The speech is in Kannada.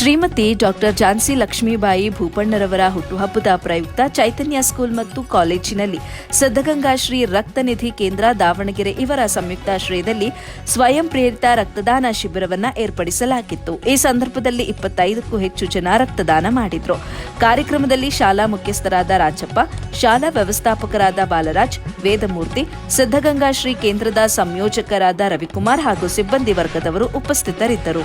ಶ್ರೀಮತಿ ಡಾಕ್ಟರ್ ಝಾನ್ಸಿ ಲಕ್ಷ್ಮೀಬಾಯಿ ಭೂಪಣ್ಣರವರ ಹುಟ್ಟುಹಬ್ಬದ ಪ್ರಯುಕ್ತ ಚೈತನ್ಯ ಸ್ಕೂಲ್ ಮತ್ತು ಕಾಲೇಜಿನಲ್ಲಿ ಸಿದ್ಧಗಂಗಾ ಶ್ರೀ ರಕ್ತನಿಧಿ ಕೇಂದ್ರ ದಾವಣಗೆರೆ ಇವರ ಸಂಯುಕ್ತಾಶ್ರಯದಲ್ಲಿ ಸ್ವಯಂ ಪ್ರೇರಿತ ರಕ್ತದಾನ ಶಿಬಿರವನ್ನು ಏರ್ಪಡಿಸಲಾಗಿತ್ತು. ಈ ಸಂದರ್ಭದಲ್ಲಿ ಇಪ್ಪತ್ತೈದಕ್ಕೂ ಹೆಚ್ಚು ಜನ ರಕ್ತದಾನ ಮಾಡಿದ್ರು. ಕಾರ್ಯಕ್ರಮದಲ್ಲಿ ಶಾಲಾ ಮುಖ್ಯಸ್ಥರಾದ ರಾಜಪ್ಪ, ಶಾಲಾ ವ್ಯವಸ್ಥಾಪಕರಾದ ಬಾಲರಾಜ್, ವೇದಮೂರ್ತಿ, ಸಿದ್ಧಗಂಗಾ ಶ್ರೀ ಕೇಂದ್ರದ ಸಂಯೋಜಕರಾದ ರವಿಕುಮಾರ್ ಹಾಗೂ ಸಿಬ್ಬಂದಿ ವರ್ಗದವರು ಉಪಸ್ಥಿತರಿದ್ದರು.